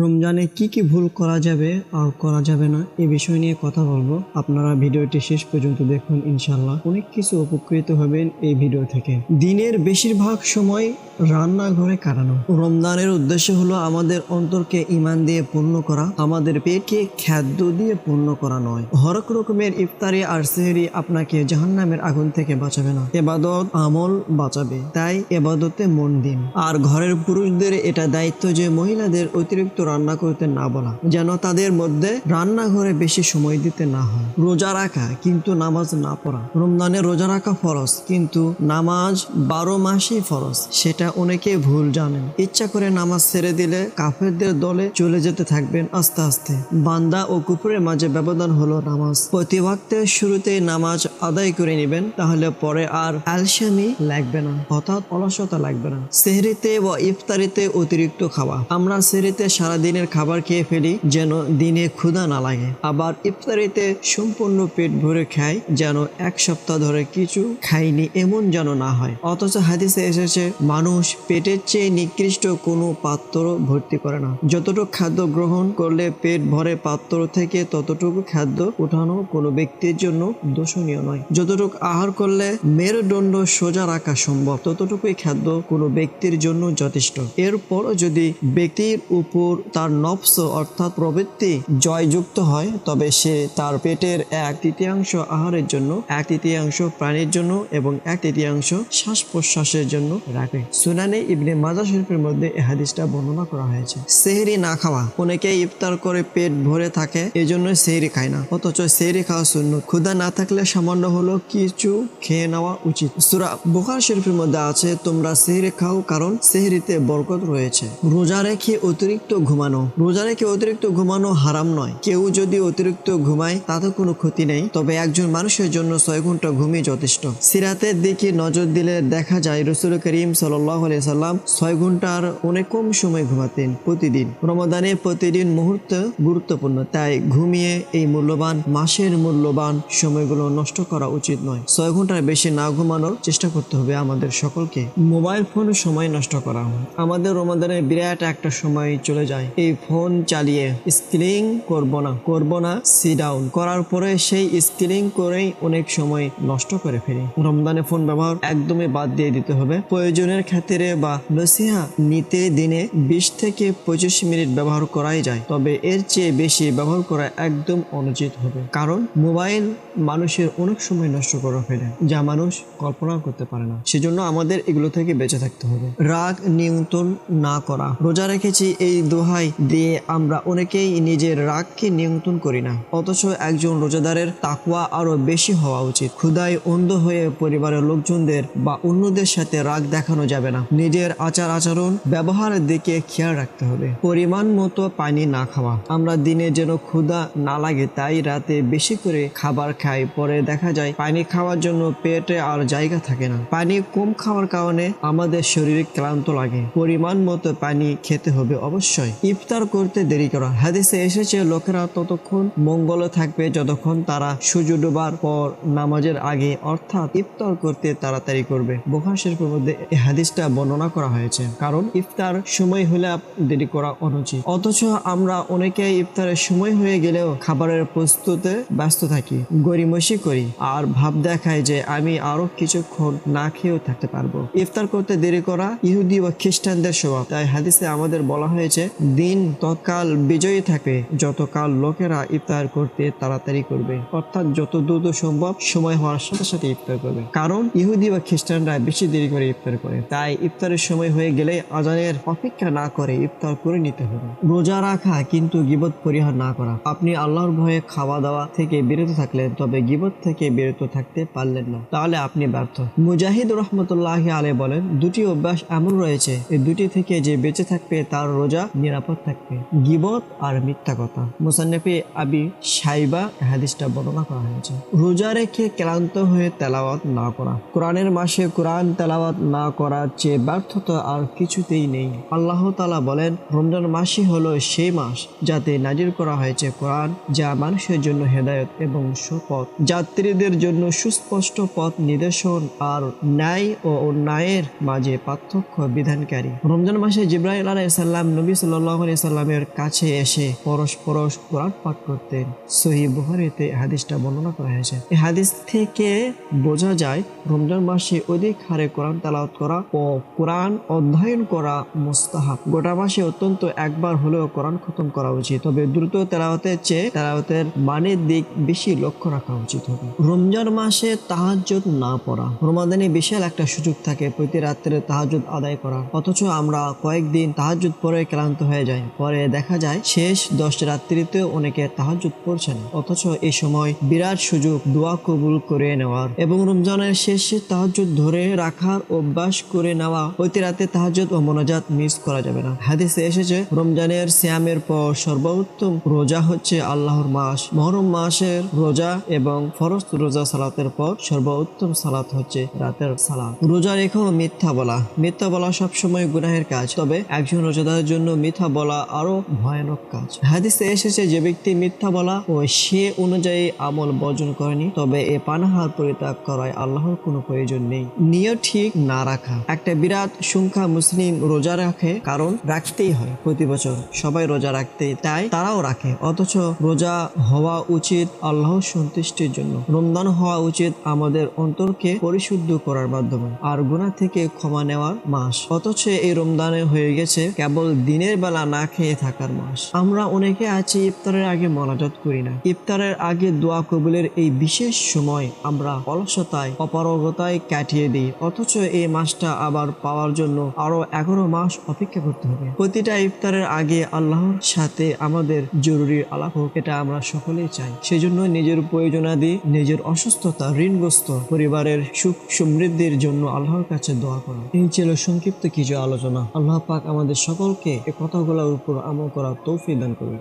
রমজানে কি কি ভুল করা যাবে আর করা যাবে না, এ বিষয় নিয়ে কথা বলব। আপনারা ভিডিওটি শেষ পর্যন্ত দেখুন ইনশাল্লাহ অনেক কিছু উপকৃত হবেন এই ভিডিও থেকে। দিনের বেশিরভাগ সময় রান্নাঘরে কাটানো। রমজানের উদ্দেশ্য হলো আমাদের অন্তরকে ইমান দিয়ে পূর্ণ করা, আমাদের পেটকে খাদ্য দিয়ে পূর্ণ করা নয়। হরক রকমের ইফতারি আর সেহরি আপনাকে জাহান্নামের আগুন থেকে বাঁচাবে না। এবাদত আমল বাঁচাবে, তাই এবাদতে মন দিন। আর ঘরের পুরুষদের এটা দায়িত্ব যে মহিলাদের অতিরিক্ত রান্না করতে না বলা, যেন তাদের মধ্যে রান্নাঘরে বেশি সময় দিতে না হয়। রোজা রাখা কিন্তু নামাজ না পড়া। রমজানে রোজা রাখা ফরজ, কিন্তু নামাজ বারো মাসেই ফরজ, সেটা অনেকে ভুল জানেন। ইচ্ছা করে নামাজ ছেড়ে দিলে কাফেরদের দলে চলে যেতে থাকবেন আস্তে আস্তে। বান্দা ও কুকুরের মাঝে ব্যবধান হলো নামাজ। প্রতি ওয়াক্তের শুরুতেই নামাজ আদায় করে নেবেন, তাহলে পরে আর আলসামি লাগবে না অর্থাৎ অলসতা লাগবে না। সেহরিতে ও ইফতারিতে অতিরিক্ত খাওয়া। আমরা সেহরিতে সারা দিনের খাবার খেয়ে ফেলি যেন দিনে ক্ষুধা না লাগে। আবার ইফতারিতে সম্পূর্ণ পেট ভরে খাই যেন এক সপ্তাহ ধরে কিছু খাইনি এমন যেন না হয়। অথচ হাদিসে এসেছে, মানুষ পেটের চেয়ে নিকৃষ্ট কোনো পাত্র ভর্তি করে না। যতটুকু খাদ্য গ্রহণ করলে পেট ভরে পাত্র থেকে ততটুকু খাদ্য উঠানো কোনো ব্যক্তির জন্য দোষণীয় নয়। যতটুকু আহার করলে মেরুদণ্ড সোজা রাখা সম্ভব, ততটুকুই খাদ্য কোনো ব্যক্তির জন্য যথেষ্ট। এরপরও যদি ব্যক্তির উপর তার নফস অর্থাৎ প্রবৃত্তি জয়যুক্ত হয়, তবে সে তার পেটের এক তৃতীয়াংশ আহারের জন্য, এক তৃতীয়াংশ প্রাণীর জন্য এবং এক তৃতীয়াংশ শ্বাস প্রশ্বাসের জন্য রাখে। সুনানে ইবনে মাজা শরীফের মধ্যে এই হাদিসটা বর্ণনা করা হয়েছে। সেহরি না খাওয়া অনেকে ইফতার করে পেট ভরে থাকে, এজন্য সেহরি খায় না। অথচ সেহরি খাওয়া শূন্য ক্ষুধা না থাকলে সামান্য হলো কিছু খেয়ে নেওয়া উচিত। সুরা বুখার শরীফের মধ্যে আছে, তোমরা সেহরি খাও কারণ সেহরিতে বরকত রয়েছে। রোজা রেখে অতিরিক্ত ঘুমানো। রোজা রেখে অতিরিক্ত ঘুমানো হারাম নয়। কেউ যদি অতিরিক্ত ঘুমায়, তাতে কোনো ক্ষতি নেই। তবে একজন মানুষের জন্য ছয় ঘণ্টা ঘুমই যথেষ্ট। সিরাতের দিকে নজর দিলে দেখা যায়, রসুল করিম সাল্লাহ সাল্লাম ছয় ঘণ্টার অনেক কম সময় ঘুমাতেন প্রতিদিন। রমাদানে প্রতিদিন মুহূর্ত গুরুত্বপূর্ণ, তাই ঘুমিয়ে এই মূল্যবান মাসের মূল্যবান সময়গুলো নষ্ট করা উচিত নয়। ছয় ঘণ্টার বেশি না ঘুমানোর চেষ্টা করতে হবে আমাদের সকলকে। মোবাইল ফোন সময় নষ্ট করা। আমাদের রমাদানে বিরাট একটা সময় চলে যায় এই ফোন চালিয়ে স্ক্রিন করব না করব না সি ডাউন করার পরে সেই স্ক্রিন করেই অনেক সময় নষ্ট করে ফেলি। রমজানে ফোন ব্যবহার একদমই বাদ দিয়ে দিতে হবে। প্রয়োজনের ক্ষেত্রে বা নসিহা নিতে দিনে বিশ থেকে পঁচিশ মিনিট ব্যবহার করাই যায়। তবে এর চেয়ে বেশি ব্যবহার করা একদম অনুচিত হবে। কারণ মোবাইল মানুষের অনেক সময় নষ্ট করে ফেলে, যা মানুষ কল্পনা করতে পারে না। সেজন্য আমাদের এগুলো থেকে বেঁচে থাকতে হবে। রাগ নিয়ন্ত্রণ না করা। রোজা রেখেছি এই দোহাই দিয়ে আমরা অনেকেই নিজের রাগকে নিয়ন্ত্রণ করি না। অথচ একজন রোজাদারের তাকুয়া আরও বেশি হওয়া উচিত। ক্ষুদায় অন্ধ হয়ে পরিবারের লোকজনদের বা অন্যদের সাথে রাগ দেখানো যাবে না। নিজের আচার আচরণ, ব্যবহারের দিকে খেয়াল রাখতে হবে। পরিমাণ মতো পানি না খাওয়া। আমরা দিনে যেন ক্ষুধা না লাগে, তাই রাতে বেশি করে খাবার খাই। পরে দেখা যায়, পানি খাওয়ার জন্য পেটে আর জায়গা থাকে না। পানি কম খাওয়ার কারণে আমাদের শরীরে ক্লান্ত লাগে। পরিমাণ মতো পানি খেতে হবে অবশ্যই। ইফতার করতে দেরি করা। হাদিসে এসেছে, লোকেরা ততক্ষণ মঙ্গলে থাকবে যতক্ষণ তারা সূর্য ডোবার পর নামাজের আগে অর্থাৎ ইফতার করতে তাড়াতাড়ি করবে। বোখার শরীফের মধ্যে এই হাদিসটা বর্ণনা করা হয়েছে। কারণ ইফতার সময় হলে দেরি করা অনুচিত। অথচ আমরা অনেকে ইফতারের সময় হয়ে গেলেও খাবারের প্রস্তুতে ব্যস্ত থাকি গরিমসি করি আর ভাব দেখায় যে আমি আরও কিছুক্ষণ না খেয়েও থাকতে পারব। ইফতার করতে দেরি করা ইহুদি ও খ্রিস্টানদের স্বভাব। তাই হাদিসে আমাদের বলা হয়েছে দিন তৎকাল বিজয়ী থাকে, যতকাল লোকেরা ইফতার করতে তাড়াতাড়ি করবে। অর্থাৎ যত দ্রুত সম্ভব সময় হওয়ার সাথে সাথে ইফতার করবে। কারণ ইহুদি বা খ্রিস্টানরা বেশি দেরি করে ইফতার করে। তাই ইফতারের সময় হয়ে গেলে আজানের অপেক্ষা না করে ইফতার করে নিতে হবে। রোজা রাখা কিন্তু গিবত পরিহার না করা। আপনি আল্লাহর ভয়ে খাওয়া দাওয়া থেকে বিরত থাকলেন তবে গিবত থেকে বিরত থাকতে পারলেন না। তাহলে আপনি ব্যর্থ। মুজাহিদ রহমতুল্লাহ আলে বলেন, দুটি অভ্যাস এমন রয়েছে এই দুটি থেকে যে বেঁচে থাকবে তার রোজা নিরাপদ থাকবে। গিবত আর মিথ্যা কথা। মুসান্নফি আবি সাইবা হাদিসটা বর্ণনা করা হয়েছে। রোজা রেখে ক্লান্ত হয়ে তেলাওয়াত না করা। কোরআনের মাসে কোরআন তেলাওয়াত না করার চেয়ে ব্যর্থতা আর কিছুতেই নেই। আল্লাহ তালা বলেন, রমজান মাসই হলো সেই মাস যাতে নাজির করা হয়েছে কোরআন, যা মানুষের জন্য হেদায়ত এবং সুপথ। যাত্রীদের জন্য সুস্পষ্ট পথ নির্দেশন আর ন্যায় ও অন্যায়ের মাঝে পার্থক্য বিধানকারী। রমজান মাসে জিব্রাহিল আলাইসাল্লাম নবী সাল্লাহ সাল্লাহ সাল্লামের কাছে এসে পরশ পরশ কোরআন পাঠ করতেন। সহি বুহারিতে হাদিসটা বর্ণনা করা হয়েছে। এই হাদিস থেকে বোঝা যায়, রমজান মাসে অধিক হারে কোরআন তালাওয়াত করা ও কোরআন অধ্যয়ন করা মুস্তাহাব। গোটা মাসে অত্যন্ত একবার হলেও কোরআন খতম করা উচিত তবে দ্রুত তেলাওয়াতের চেয়ে তেলাওয়াতের মানের দিক বেশি লক্ষ্য রাখা উচিত হবে। রমজান মাসে তাহাজ্জুদ না পড়া, রমাদানে বিশাল একটা সুযোগ থাকে প্রতি রাত্রে তাহাজ্জুদ আদায় করা অথচ আমরা কয়েকদিন তাহাজ্জুদ পরে ক্লান্ত হয়ে যাই পরে দেখা যায়, শেষ দশ রাত্রিতে অনেকে তাহাজ্জুদ পড়ছে না অথচ এই সময় বিরাট সুযোগ দোয়া কবুল করে নেওয়ার এবং রমজানের শেষে তাহাজ্জুদ ধরে রাখার অভ্যাস করে নেওয়া, প্রতি রাতে তাহাজ্জুদ ও মোনাজাত মিস করা যাবে না। হাদিসে এসেছে, রমজানের শ্যামের পর সর্বোত্তম রোজা হচ্ছে আল্লাহর মাস। মহরম মাসের রোজা এবং ফরজ রোজা সালাতের পর সর্বোত্তম সালাত হচ্ছে রাতের সালাত। রোজা রেখেও মিথ্যা বলা। মিথ্যা বলা সবসময় গুনাহের কাজ। তবে একজন রোজাদারের জন্য মিথ্যা বলা আরও ভয়ানক কাজ। হাদিসে এসেছে, যে ব্যক্তি মিথ্যা বলা ও সে অনুযায়ী আমল বর্জন করেনি, তবে এ পানাহার পরিত্যাগ করায় আল্লাহর কোনো প্রয়োজন নেই। নিয়ত ঠিক না রাখা। একটা বিরাট সংখ্যা মুসলিম রোজা রাখে, কারণ রাখতেই হয় প্রতি বছর। সবাই রোজা রাখতে তাই তারাও রাখে, অথচ রোজা হওয়া উচিত আল্লাহ সন্তুষ্টির জন্য। রমজান হওয়া উচিত আমাদের অন্তরকে পরিশুদ্ধ করার মাধ্যমে। আর গুনাহ থেকে ক্ষমা নেওয়ার মাস। অথচ এই রমজানে হয়ে গেছে, কেবল দিনের বেলা না খেয়ে থাকার মাস। আমরা অনেকে আছি ইফতারের আগে মনাজাত করি না। ইফতারের আগে দোয়া কবুলের এই বিশেষ সময় আমরা অলসতায়, অপারগতায় কাটিয়ে দিই। অথচ এই মাসটা আবার পাওয়ার জন্য আরও এগারো মাস অপেক্ষা করতে হবে। প্রতিটা ইফতারের আগে আল্লাহর সাথে আমাদের জরুরি আলাপ হোক, এটা আমরা সকলেই চাই। সেজন্য নিজের প্রয়োজনাদি, নিজের অসুস্থতা ঋণগ্রস্ত পরিবারের সুখ সমৃদ্ধির জন্য আল্লাহর কাছে দোয়া করা। এই ছিল সংক্ষিপ্ত কিছু আলোচনা। আল্লাহ পাক আমাদের সকলকে এ কথাগুলোর উপর আমল করার তৌফিক দান করুন।